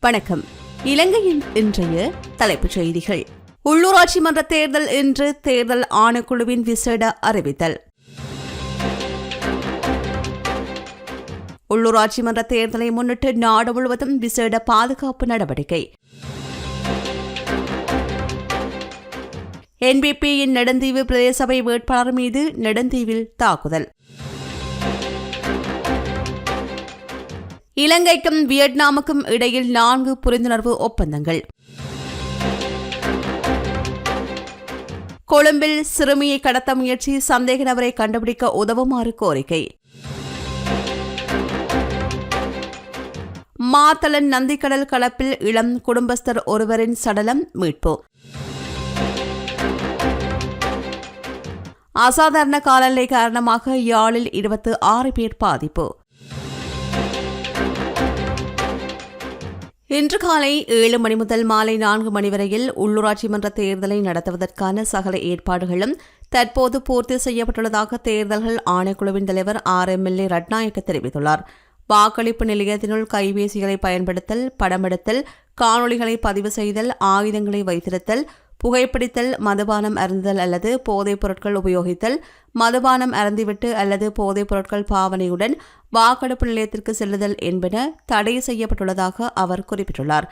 வணக்கம். இலங்கையின் இன்றைய தலைப்புச் செய்திகள். உள்ளூராட்சி மன்ற தேர்தல் இன்று தேர்தல் ஆணைக்குழுவின் விசேட அறிவித்தல். உள்ளூராட்சி மன்ற தேர்தலை முன்னிட்டு நாடு முழுவதும் விசேட பாதுகாப்பு நடவடிக்கை. என்பிபியின் நெடுந்தீவு பிரதேச சபை வேட்பாளர் மீது நெடுந்தீவில் தாக்குதல். இலங்கைக்கும் வியட்நாமுக்கும் இடையில் நான்கு புரிந்துணர்வு ஒப்பந்தங்கள். கொழும்பில் சிறுமியை கடத்த முயற்சி சந்தேக நபரை கண்டுபிடிக்க உதவுமாறு கோரிக்கை. மாத்தளன் நந்திக்கடல் கலப்பில் இளம் குடும்பஸ்தர் ஒருவரின் சடலம் மீட்பு. அசாதாரண காலநிலை காரணமாக யாழில் இருபத்து ஆறு பேர் பாதிப்பு. இன்று காலை ஏழு மணி முதல் மாலை நான்கு மணி வரையில் உள்ளூராட்சி மன்ற தேர்தலை நடத்துவதற்கான சகல ஏற்பாடுகளும் தற்போது பூர்த்தி செய்யப்பட்டுள்ளதாக தேர்தல்கள் ஆணைக்குழுவின் தலைவர் R M L A Ratnayake தெரிவித்துள்ளார். வாக்களிப்பு நிலையத்தினுள் கைபேசிகளை பயன்படுத்தல் படமெடுத்தல் காணொளிகளை பதிவு செய்தல் ஆயுதங்களை வைத்திருத்தல் புகைப்பிடித்தல் மதுபானம் அருந்துதல் அல்லது போதைப் பொருட்கள் உபயோகித்தல் மதுபானம் அருந்திவிட்டு அல்லது போதைப் பொருட்கள் பாவனையுடன் வாக்கெடுப்பு நிலையத்திற்கு செல்லுதல் என்பன தடை செய்யப்பட்டுள்ளதாக அவர் குறிப்பிட்டுள்ளார்.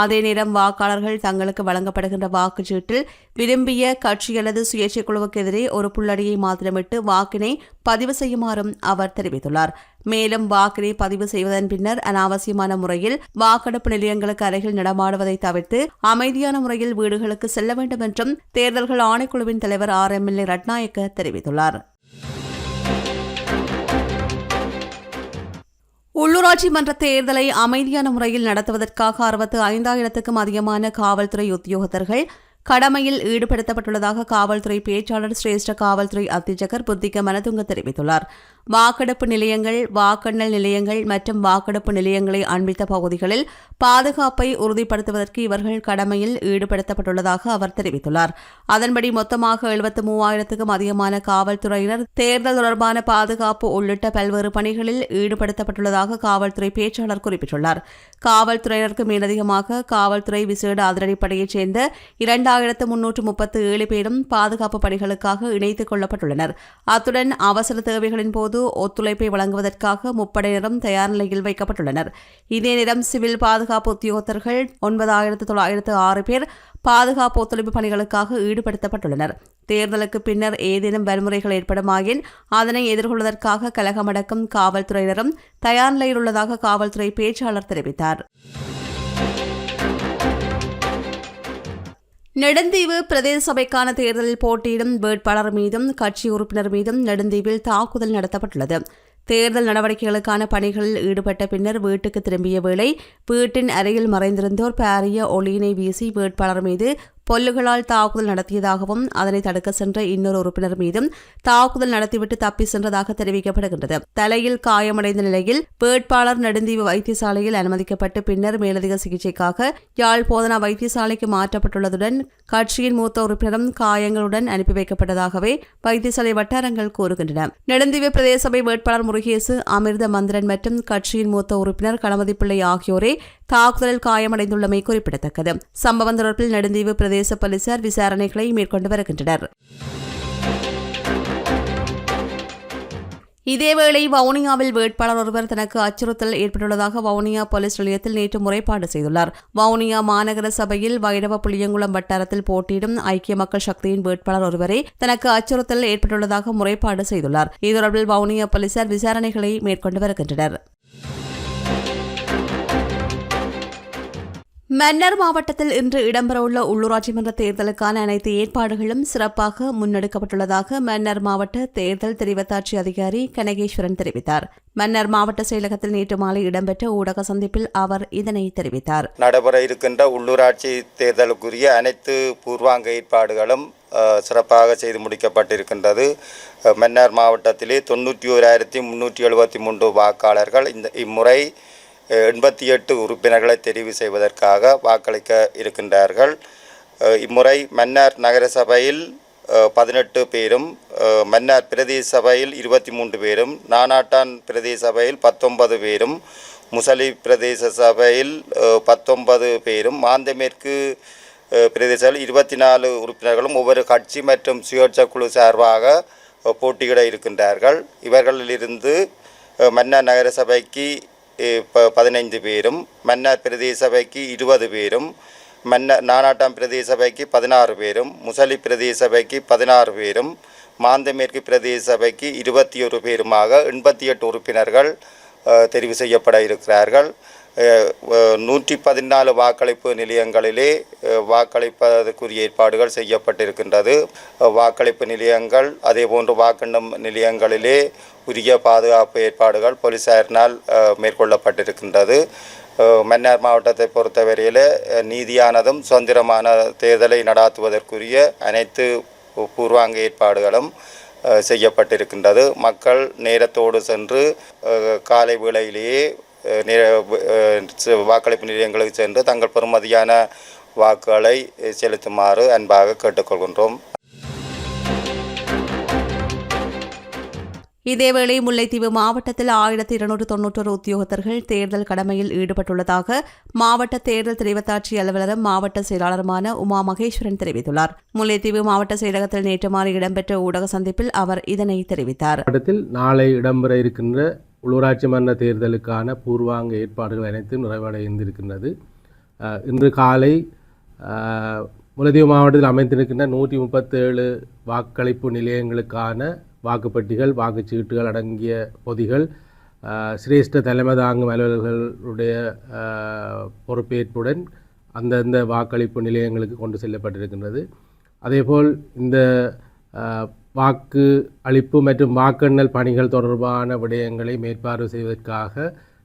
அதே நேரம் வாக்காளர்கள் தங்களுக்கு வழங்கப்படுகின்ற வாக்குச்சீட்டில் விரும்பிய கட்சி அல்லது சுயேட்சை குழுவுக்கு எதிரே ஒரு புள்ளடியை மாத்திரமிட்டு வாக்கினை பதிவு செய்யுமாறும் அவர் தெரிவித்துள்ளார். மேலும் வாக்கினை பதிவு செய்வதன் பின்னர் அனாவசியமான முறையில் வாக்கெடுப்பு நிலையங்களுக்கு அருகில் நடமாடுவதை தவிர்த்து அமைதியான முறையில் வீடுகளுக்கு செல்ல வேண்டும் என்றும் தேர்தல்கள் ஆணைக்குழுவின் தலைவர் ஆர் எம் எல் ரட்நாயக்க தெரிவித்துள்ளார். உள்ளூராட்சி மன்ற தேர்தலை அமைதியான முறையில் நடத்துவதற்காக அறுபத்து ஐந்தாயிரத்துக்கும் அதிகமான காவல்துறை உத்தியோகத்தர்கள் கடமையில் ஈடுபடுத்தப்பட்டுள்ளதாக காவல்துறை பேச்சாளர் சிரேஷ்ட காவல்துறை அத்தியட்சகர் புத்திக மனதுங்க தெரிவித்துள்ளார். வாக்கெடுப்பு நிலையங்கள் வாக்கெண்ணல் நிலையங்கள் மற்றும் வாக்கெடுப்பு நிலையங்களை அண்மித்த பகுதிகளில் பாதுகாப்பை உறுதிப்படுத்துவதற்கு இவர்கள் கடமையில் ஈடுபடுத்தப்பட்டுள்ளதாக அவர் தெரிவித்துள்ளார். அதன்படி மொத்தமாக எழுபத்து மூவாயிரத்துக்கும் அதிகமான காவல்துறையினர் தேர்தல் தொடர்பான பாதுகாப்பு உள்ளிட்ட பல்வேறு பணிகளில் ஈடுபடுத்தப்பட்டுள்ளதாக காவல்துறை பேச்சாளர் குறிப்பிட்டுள்ளார். காவல்துறையினருக்கு மேலதிகமாக காவல்துறை விசேட அதிரடிப்படையைச் சேர்ந்த இரண்டாயிரத்து முன்னூற்று முப்பத்து ஏழு பேரும் பாதுகாப்பு பணிகளுக்காக இணைத்துக் கொள்ளப்பட்டுள்ளனர். அத்துடன் அவசர தேவைகளின் போது ஒத்துழைப்பை வழங்குவதற்காக முப்படையினரும் தயார் நிலையில் வைக்கப்பட்டுள்ளனர். இதே நேரம் சிவில் பாதுகாப்பு உத்தியோகத்தர்கள் ஒன்பதாயிரத்து தொள்ளாயிரத்து ஆறு பேர் பாதுகாப்பு ஒத்துழைப்பு பணிகளுக்காக ஈடுபடுத்தப்பட்டுள்ளனர். தேர்தலுக்கு பின்னர் ஏதேனும் வன்முறைகள் ஏற்படுமாயின் அதனை எதிர்கொள்வதற்காக கழகமடக்கும் காவல்துறையினரும் தயார் நிலையில் உள்ளதாக காவல்துறை பேச்சாளர் தெரிவித்தார். நெடுந்தீவு பிரதேச சபைக்கான தேர்தலில் போட்டியிடும் வேட்பாளர் மீதும் கட்சி உறுப்பினர் மீதும் நெடுந்தீவில் தாக்குதல் நடத்தப்பட்டுள்ளது. தேர்தல் நடவடிக்கைகளுக்கான பணிகளில் ஈடுபட்ட பின்னர் வீட்டுக்கு திரும்பிய வேளை வீட்டின் அருகில் மறைந்திருந்தோர் பாரிய ஒளியினை வீசி வேட்பாளர் மீது பொல்லுகளால் தாக்குதல் நடத்தியதாகவும் அதனை தடுக்க சென்ற இன்னொரு உறுப்பினர் மீதும் தாக்குதல் நடத்திவிட்டு தப்பி சென்றதாக தெரிவிக்கப்படுகின்றது. தலையில் காயமடைந்த நிலையில் வேட்பாளர் நெடுந்தீவு வைத்தியசாலையில் அனுமதிக்கப்பட்டு பின்னர் மேலதிக சிகிச்சைக்காக யாழ் போதனா வைத்தியசாலைக்கு மாற்றப்பட்டுள்ளதுடன் கட்சியின் மூத்த உறுப்பினரும் காயங்களுடன் அனுப்பி வைக்கப்பட்டதாகவே வைத்தியசாலை வட்டாரங்கள் கூறுகின்றன. நெடுந்தீவு பிரதேச சபை வேட்பாளர் முருகேசு அமிர்த மந்திரன் மற்றும் கட்சியின் மூத்த உறுப்பினர் கணபதி பிள்ளை ஆகியோரே தாக்குதலில் காயமடைந்துள்ளமை குறிப்பிடத்தக்கது. சம்பவம் தொடர்பில் நெடுந்தீவு பிரதேச போலீசார் விசாரணைகளை மேற்கொண்டு வருகின்றனர். இதேவேளை வவுனியாவில் வேட்பாளர் ஒருவர் தனக்கு அச்சுறுத்தல் ஏற்பட்டுள்ளதாக வவுனியா போலீஸ் நிலையத்தில் நேற்று முறைப்பாடு செய்துள்ளார். வவுனியா மாநகர சபையில் வைரவ புளியங்குளம் வட்டாரத்தில் போட்டியிடும் ஐக்கிய மக்கள் சக்தியின் வேட்பாளர் ஒருவரே தனக்கு அச்சுறுத்தல் ஏற்பட்டுள்ளதாக முறைப்பாடு செய்துள்ளார். இது தொடர்பில் வவுனியா போலீசார் விசாரணைகளை மேற்கொண்டு வருகின்றனர். மன்னர் மாவட்டத்தில் இன்று இடம்பெறவுள்ள உள்ளூராட்சி மன்ற தேர்தலுக்கான அனைத்து ஏற்பாடுகளும் சிறப்பாக முன்னெடுக்கப்பட்டுள்ளதாக மன்னர் மாவட்ட தேர்தல் தெரிவத்தாட்சி அதிகாரி கனகேஸ்வரன் தெரிவித்தார். மன்னர் மாவட்ட செயலகத்தில் நேற்று மாலை இடம்பெற்ற ஊடக சந்திப்பில் அவர் இதனை தெரிவித்தார். நடைபெற இருக்கின்ற உள்ளூராட்சி தேர்தலுக்குரிய அனைத்து பூர்வாங்க ஏற்பாடுகளும் சிறப்பாக செய்து முடிக்கப்பட்டிருக்கின்றது. அஹ், மன்னார் மாவட்டத்திலே தொண்ணூற்றி ஓராயிரத்தி முன்னூற்றி எழுபத்தி மூன்று வாக்காளர்கள் இந்த இம்முறை எண்பத்தி எட்டு உறுப்பினர்களை தெரிவு செய்வதற்காக வாக்களிக்க இருக்கின்றார்கள். இம்முறை மன்னார் நகரசபையில் பதினெட்டு பேரும் மன்னார் பிரதேச சபையில் இருபத்தி மூன்று பேரும் நானாட்டான் பிரதேச சபையில் பத்தொன்பது பேரும் முசலி பிரதேச சபையில் பத்தொன்பது பேரும் மாந்தமேற்கு பிரதேசத்தில் இருபத்தி நாலு உறுப்பினர்களும் ஒவ்வொரு கட்சி மற்றும் சுயேட்சை குழு சார்பாக போட்டியிட இருக்கின்றார்கள். இவர்களிலிருந்து அஹ், மன்னார் ப பதினைந்து பேரும் மன்னார் பிரதேச சபைக்கு இருபது பேரும் மன்னர் நானாட்டாம் பிரதேச சபைக்கு பதினாறு பேரும் முசலி பிரதேச சபைக்கு பதினாறு பேரும் மாந்தமேற்கு பிரதேச சபைக்கு இருபத்தி ஒரு பேருமாக எண்பத்தி எட்டு உறுப்பினர்கள் தெரிவு செய்யப்பட இருக்கிறார்கள். நூற்றி பதினாலு வாக்களிப்பு நிலையங்களிலே வாக்களிப்பதற்குரிய ஏற்பாடுகள் செய்யப்பட்டிருக்கின்றது. வாக்களிப்பு நிலையங்கள் அதேபோன்று வாக்கெண்ணும் நிலையங்களிலே உரிய பாதுகாப்பு ஏற்பாடுகள் போலீசாரினால் மேற்கொள்ளப்பட்டிருக்கின்றது. மன்னார் மாவட்டத்தை பொறுத்தவரையில் நீதியானதும் சுதந்திரமான தேர்தலை நடாத்துவதற்குரிய அனைத்து பூர்வாங்க ஏற்பாடுகளும் செய்யப்பட்டிருக்கின்றது. மக்கள் நேரத்தோடு சென்று காலை வேளையிலேயே வாக்களிப்பு நிலையங்களுக்கு சென்று தங்கள் பெறுமதியான வாக்குகளை செலுத்துமாறு அன்பாக கேட்டுக்கொள்கின்றோம். இதேவேளை முல்லைத்தீவு மாவட்டத்தில் ஆயிரத்தி இருநூற்று தொன்னூற்றொரு உத்தியோகத்தர்கள் தேர்தல் கடமையில் ஈடுபட்டுள்ளதாக மாவட்ட தேர்தல் தெரிவத்தாட்சி அலுவலரும் மாவட்ட செயலாளருமான உமா மகேஸ்வரன் தெரிவித்துள்ளார். முல்லைத்தீவு மாவட்ட செயலகத்தில் நேற்று மாறி இடம்பெற்ற ஊடக சந்திப்பில் அவர் இதனை தெரிவித்தார். நாளை இடம்பெற இருக்கின்ற உள்ளூராட்சி மன்ற தேர்தலுக்கான பூர்வாங்க ஏற்பாடுகள் அனைத்தும் நிறைவடைந்திருக்கின்றது இன்று காலை அஹ், முல்லைத்தீவு மாவட்டத்தில் அமைந்திருக்கின்ற நூற்றி முப்பத்தேழு வாக்களிப்பு நிலையங்களுக்கான வாக்குப்பெட்டிகள் வாக்குச்சீட்டுகள் அடங்கிய பொதிகள் சிரேஷ்ட தலைமை தாங்கும் அலுவலர்களுடைய பொறுப்பேற்புடன் அந்தந்த வாக்களிப்பு நிலையங்களுக்கு கொண்டு செல்லப்பட்டிருக்கின்றது. அதேபோல் இந்த வாக்கு அளிப்பு மற்றும் வாக்கெண்ணல் பணிகள் தொடர்பான விடயங்களை மேற்பார்வை செய்வதற்காக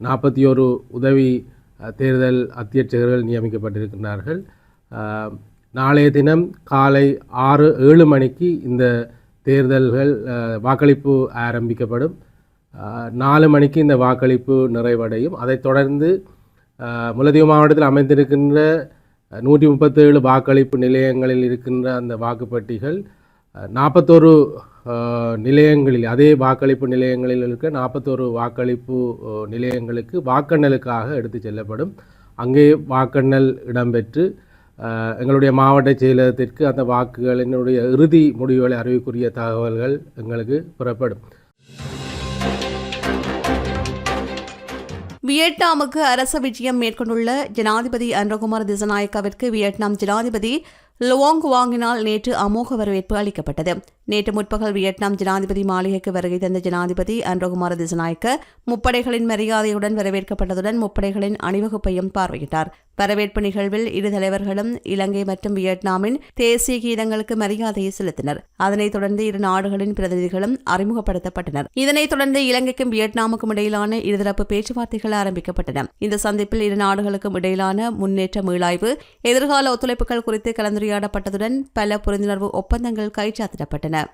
நாற்பத்தி ஒரு உதவி தேர்தல் அத்தியட்சகர்கள் நியமிக்கப்பட்டிருக்கிறார்கள் நாளைய தினம் காலை ஆறு ஏழு மணிக்கு இந்த தேர்தல்கள் வாக்களிப்பு ஆரம்பிக்கப்படும். நாலு மணிக்கு இந்த வாக்களிப்பு நிறைவடையும். அதைத் தொடர்ந்து அஹ், முல்லைத்தீவு மாவட்டத்தில் அமைந்திருக்கின்ற நூற்றி முப்பத்தேழு வாக்களிப்பு நிலையங்களில் இருக்கின்ற அந்த வாக்குப்பெட்டிகள் நாற்பத்தோரு நிலையங்களில் அதே வாக்களிப்பு நிலையங்களில் இருக்க நாற்பத்தோரு வாக்களிப்பு நிலையங்களுக்கு வாக்கெண்ணலுக்காக எடுத்து செல்லப்படும். அங்கே வாக்கெண்ணல் இடம்பெற்று எங்களுடைய மாவட்ட செயலகத்திற்கு அந்த வாக்குகளினுடைய இறுதி முடிவுகளை அறிவிக்கூடிய தகவல்கள் எங்களுக்கு புறப்படும். வியட்நாமுக்கு அரச விஜயம் மேற்கொண்டுள்ள ஜனாதிபதி அன்றகுமார் திசநாயக்காவிற்கு வியட்நாம் ஜனாதிபதி லுவாங் வாங்கினால் நேற்று அமோக வரவேற்பு அளிக்கப்பட்டது. நேற்று முற்பகல் வியட்நாம் ஜனாதிபதி மாளிகைக்கு வருகை தந்த ஜனாதிபதி அன்றகுமார திசநாயக்க முப்படைகளின் மரியாதையுடன் வரவேற்கப்பட்டதுடன் முப்படைகளின் அணிவகுப்பையும் பார்வையிட்டார். வரவேற்பு நிகழ்வில் இரு தலைவர்களும் இலங்கை மற்றும் வியட்நாமின் தேசிய கீதங்களுக்கு மரியாதையை செலுத்தினர். அதனைத் தொடர்ந்து இரு நாடுகளின் பிரதிநிதிகளும் அறிமுகப்படுத்தப்பட்டனர். இதனைத் தொடர்ந்து இலங்கைக்கும் வியட்நாமுக்கும் இடையிலான இருதரப்பு பேச்சுவார்த்தைகள் ஆரம்பிக்கப்பட்டன. இந்த சந்திப்பில் இரு நாடுகளுக்கும் இடையிலான முன்னேற்ற மீளாய்வு எதிர்கால ஒத்துழைப்புகள் குறித்து கலந்துரையாடப்பட்டதுடன் பல புரிந்துணர்வு ஒப்பந்தங்கள் கைச்சாத்திடப்பட்டன.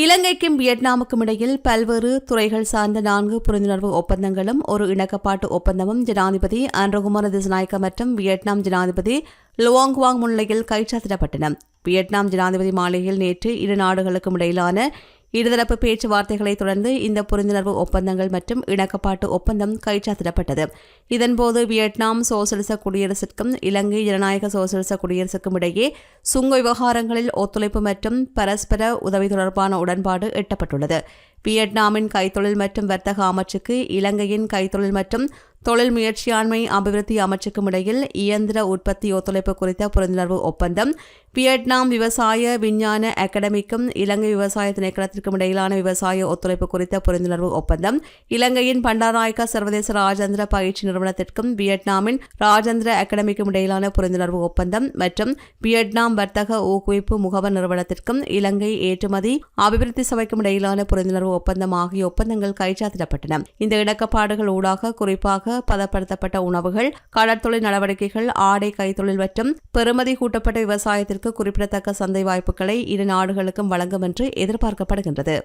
இலங்கைக்கும் வியட்நாமுக்கும் இடையில் பல்வேறு துறைகள் சார்ந்த நான்கு புரிந்துணர்வு ஒப்பந்தங்களும் ஒரு இணக்கப்பாட்டு ஒப்பந்தமும் ஜனாதிபதி ஆண்ட்ரகுமார திசநாயக்க மற்றும் வியட்நாம் ஜனாதிபதி லுவாங்குவாங் முன்னிலையில் கைச்சாத்திடப்பட்டன. வியட்நாம் ஜனாதிபதி மாளிகையில் நேற்று இரு நாடுகளுக்கும் இடையிலான இருதரப்பு பேச்சுவார்த்தைகளை தொடர்ந்து இந்த புரிந்துணர்வு ஒப்பந்தங்கள் மற்றும் இணக்கப்பாட்டு ஒப்பந்தம் கைச்சாத்திடப்பட்டது. இதன்போது வியட்நாம் சோசலிச குடியரசுக்கும் இலங்கை ஜனநாயக சோசலிச குடியரசுக்கும் இடையே சுங்க விவகாரங்களில் ஒத்துழைப்பு மற்றும் பரஸ்பர உதவி தொடர்பான உடன்பாடு எட்டப்பட்டுள்ளது. வியட்நாமின் கைத்தொழில் மற்றும் வர்த்தக அமைச்சுக்கு இலங்கையின் கைத்தொழில் மற்றும் தொழில் முயற்சியாண்மை அபிவிருத்தி அமைச்சுக்கும் இடையில் இயந்திர உற்பத்தி ஒத்துழைப்பு குறித்த புரிந்துணர்வு ஒப்பந்தம். வியட்நாம் விவசாய விஞ்ஞான அகாடமிக்கும் இலங்கை விவசாய திணைக்களத்திற்கும் இடையிலான விவசாய ஒத்துழைப்பு குறித்த புரிந்துணர்வு ஒப்பந்தம். இலங்கையின் பண்டாராயக்கா சர்வதேச ராஜேந்திர பயிற்சி நிறுவனத்திற்கும் வியட்நாமின் ராஜேந்திர அகாடமிக்கும் இடையிலான புரிந்துணர்வு ஒப்பந்தம் மற்றும் வியட்நாம் வர்த்தக ஊக்குவிப்பு முகவர் நிறுவனத்திற்கும் இலங்கை ஏற்றுமதி அபிவிருத்தி சபைக்கும் இடையிலான புரிந்துணர்வு ஒப்பந்தம் ஆகிய ஒப்பந்தங்கள் கைச்சாத்திடப்பட்டன. இந்த இடக்கப்பாடுகள் ஊடாக குறிப்பாக பதப்படுத்தப்பட்ட உணவுகள் கடற்தொழில் நடவடிக்கைகள் ஆடை கைத்தொழில் மற்றும் பெறுமதி கூட்டப்பட்ட விவசாயத்திற்கு குறிப்பிடத்தக்க சந்தை வாய்ப்புகளை இரு நாடுகளுக்கும் வழங்கும் என்று எதிர்பார்க்கப்படுகின்றது.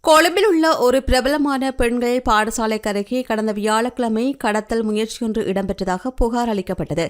கொழும்பில் உள்ள ஒரு பிரபலமான பெண்கள் பாடசாலை அருகே கடந்த வியாழக்கிழமை கடத்தல் முயற்சியொன்று இடம்பெற்றதாக புகார் அளிக்கப்பட்டது.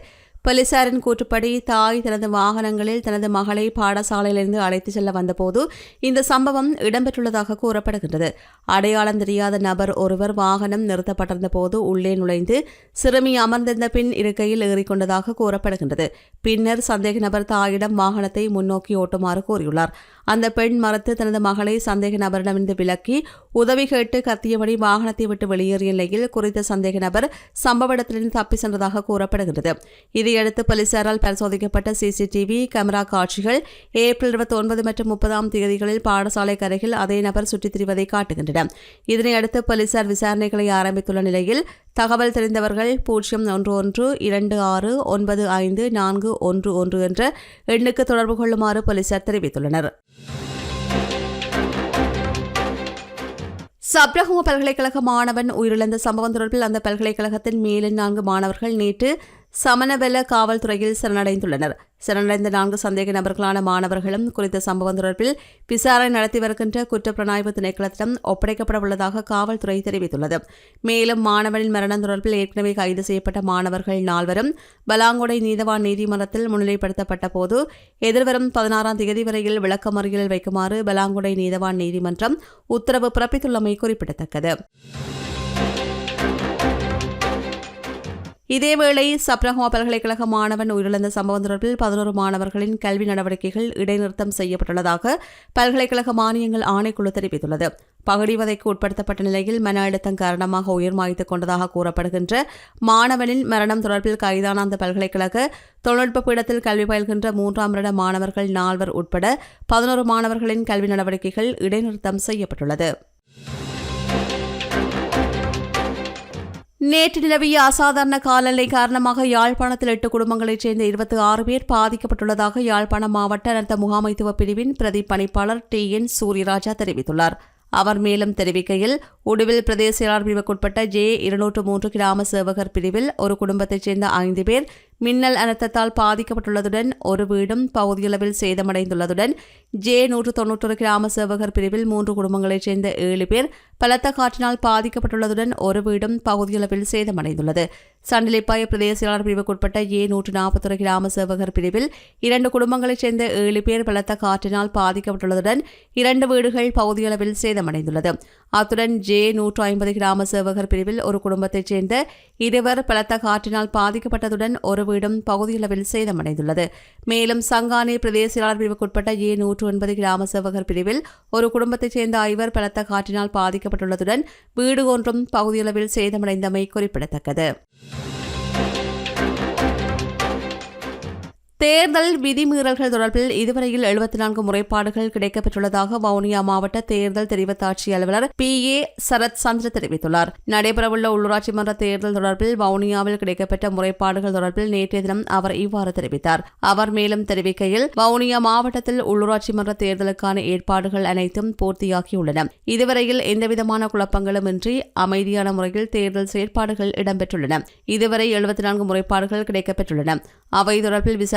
போலீசாரின் கூற்றுப்படி தாய் தனது வாகனங்களில் தனது மகளை பாடசாலையிலிருந்து அழைத்துச் செல்ல வந்தபோது இந்த சம்பவம் இடம்பெற்றுள்ளதாக கூறப்படுகின்றது. அடையாளம் தெரியாத நபர் ஒருவர் வாகனம் நிறுத்தப்பட்டிருந்த போது உள்ளே நுழைந்து சிறுமி அமர்ந்திருந்த பின் இருக்கையில் ஏறிக்கொண்டதாக கூறப்படுகின்றது. பின்னர் சந்தேக நபர் தாயிடம் வாகனத்தை முன்னோக்கி ஓட்டுமாறு கூறியுள்ளார் அந்த பெண் மறுத்து தனது மகளை சந்தேக நபரிடமிருந்து விலக்கி உதவி கேட்டு கத்தியபடி வாகனத்தை விட்டு வெளியேறிய நிலையில் குறித்த சந்தேக நபர் சம்பவ இடத்திலிருந்து தப்பி சென்றதாக கூறப்படுகிறது இதையடுத்து போலீசாரால் பரிசோதிக்கப்பட்ட சிசிடிவி கேமரா காட்சிகள் ஏப்ரல் இருபத்தி ஒன்பது மற்றும் முப்பதாம் தேதிகளில் பாடசாலை கரையில் அதே நபர் சுற்றித் திரிவதை காட்டுகின்றன. இதனையடுத்து போலீசார் விசாரணைகளை ஆரம்பித்துள்ள நிலையில் தகவல் தெரிந்தவர்கள் பூஜ்ஜியம் ஒன்று ஒன்று இரண்டு ஆறு ஒன்பது ஐந்து நான்கு ஒன்று ஒன்று என்ற எண்ணுக்கு தொடர்பு கொள்ளுமாறு போலீசார் தெரிவித்துள்ளனர். சப்ரகம பல்கலைக்கழக மாணவன் உயிரிழந்த சம்பவம் தொடர்பில் அந்த பல்கலைக்கழகத்தின் மேலும் நான்கு மாணவர்கள் நேற்று சமணவெல காவல்துறையில் சரணடைந்துள்ளனர். சரணடைந்த நான்கு சந்தேக நபர்களான மாணவர்களும் குறித்த சம்பவம் தொடர்பில் விசாரணை நடத்தி வருகின்ற குற்றப்புலனாய்வு திணைக்களத்திடம் ஒப்படைக்கப்பட உள்ளதாக காவல்துறை தெரிவித்துள்ளது. மேலும் மாணவனின் மரணம் தொடர்பில் ஏற்கனவே கைது செய்யப்பட்ட மாணவர்கள் நால்வரும் பலாங்குடை நீதவான் நீதிமன்றத்தில் முன்னிலைப்படுத்தப்பட்ட போது எதிர்வரும் பதினாறாம் தேதி வரையில் விளக்கமறியலில் வைக்குமாறு பலாங்குடை நீதவான் நீதிமன்றம் உத்தரவு பிறப்பித்துள்ளமை குறிப்பிடத்தக்கது. இதேவேளை சப்ரஹமா பல்கலைக்கழக மாணவன் உயிரிழந்த சம்பவம் தொடர்பில் பதினோரு மாணவர்களின் கல்வி நடவடிக்கைகள் இடைநிறுத்தம் செய்யப்பட்டுள்ளதாக பல்கலைக்கழக மானியங்கள் ஆணைக்குழு தெரிவித்துள்ளது. பகடிவதைக்கு உட்படுத்தப்பட்ட நிலையில் மன அழுத்தம் காரணமாக உயிர் மாய்த்துக் கொண்டதாக கூறப்படுகின்ற மாணவனின் மரணம் தொடர்பில் கைதான அந்த பல்கலைக்கழக தொழில்நுட்ப பீடத்தில் கல்வி பயில்கின்ற மூன்றாம் வருட மாணவர்கள் நால்வர் உட்பட பதினோரு மாணவர்களின் கல்வி நடவடிக்கைகள் இடைநிறுத்தம் செய்யப்பட்டுள்ளது. நேற்று நிலவிய அசாதாரண காலநிலை காரணமாக யாழ்ப்பாணத்தில் எட்டு குடும்பங்களைச் சேர்ந்த இருபத்தி ஆறு பேர் பாதிக்கப்பட்டுள்ளதாக யாழ்ப்பாணம் மாவட்ட அனர்த்த முகாமைத்துவ பிரிவின் பிரதி பணிப்பாளர் டி என் சூரியராஜா தெரிவித்துள்ளார். அவர் மேலும் தெரிவிக்கையில் உடுவில் பிரதேச செயலாளர் பிரிவுக்குட்பட்ட ஜே இருநூற்று மூன்று கிராம சேவகர் பிரிவில் ஒரு குடும்பத்தைச் சேர்ந்த ஐந்து பேர் மின்னல் அனர்த்தத்தால் பாதிக்கப்பட்டுள்ளதுடன் ஒரு வீடும் பகுதியளவில் சேதமடைந்துள்ளதுடன் ஜே நூற்று தொன்னூற்றொரு கிராம சேவகர் பிரிவில் மூன்று குடும்பங்களைச் சேர்ந்த ஏழு பேர் பலத்த காற்றினால் பாதிக்கப்பட்டுள்ளதுடன் ஒரு வீடும் பகுதியளவில் சேதமடைந்துள்ளது. சண்டிலிப்பாய பிரதேச செயலாளர் பிரிவுக்குட்பட்ட ஏ நூற்று நாற்பத்தொரு கிராம சேவகர் பிரிவில் இரண்டு குடும்பங்களைச் சேர்ந்த ஏழு பேர் பலத்த காற்றினால் பாதிக்கப்பட்டுள்ளதுடன் இரண்டு வீடுகள் பகுதியளவில் சேதமடைந்துள்ளது. அத்துடன் ஜே நூற்று ஐம்பது கிராம சேவகர் பிரிவில் ஒரு குடும்பத்தைச் சேர்ந்த இருவர் பலத்த காற்றினால் பாதிக்கப்பட்டதுடன் ஒரு வீடும் பகுதியளவில் சேதமடைந்துள்ளது. மேலும் சங்கானே பிரதேச செயலாளர் பிரிவுக்குட்பட்ட ஏ நூற்று ஒன்பது கிராம சேவகர் பிரிவில் ஒரு குடும்பத்தைச் சேர்ந்த ஐவர் பலத்த காற்றினால் பாதிக்கப்பட்டுள்ளதுடன் வீடு ஒன்றும் பகுதியளவில் சேதமடைந்தமை குறிப்பிடத்தக்கது. தேர்தல் விதிமீறல்கள் தொடர்பில் இதுவரையில் எழுபத்தி நான்கு முறைப்பாடுகள் கிடைக்கப்பெற்றுள்ளதாக வவுனியா மாவட்ட தேர்தல் தெரிவத்தாட்சி அலுவலர் பி. ஏ. சரத் சந்திர தெரிவித்துள்ளார். நடைபெறவுள்ள உள்ளூராட்சி மன்ற தேர்தல் தொடர்பில் வவுனியாவில் கிடைக்கப்பெற்ற முறைப்பாடுகள் தொடர்பில் நேற்றைய தினம் அவர் இவ்வாறு தெரிவித்தார். அவர் மேலும் தெரிவிக்கையில் வவுனியா மாவட்டத்தில் உள்ளூராட்சி மன்ற தேர்தலுக்கான ஏற்பாடுகள் அனைத்தும் பூர்த்தியாகியுள்ளன. இதுவரையில் எந்தவிதமான குழப்பங்களும் இன்றி அமைதியான முறையில் தேர்தல் செயற்பாடுகள் இடம்பெற்றுள்ளன. இதுவரை எழுபத்தி நான்கு முறைப்பாடுகள் கிடைக்கப்பெற்றுள்ளன. அவை தொடர்பில்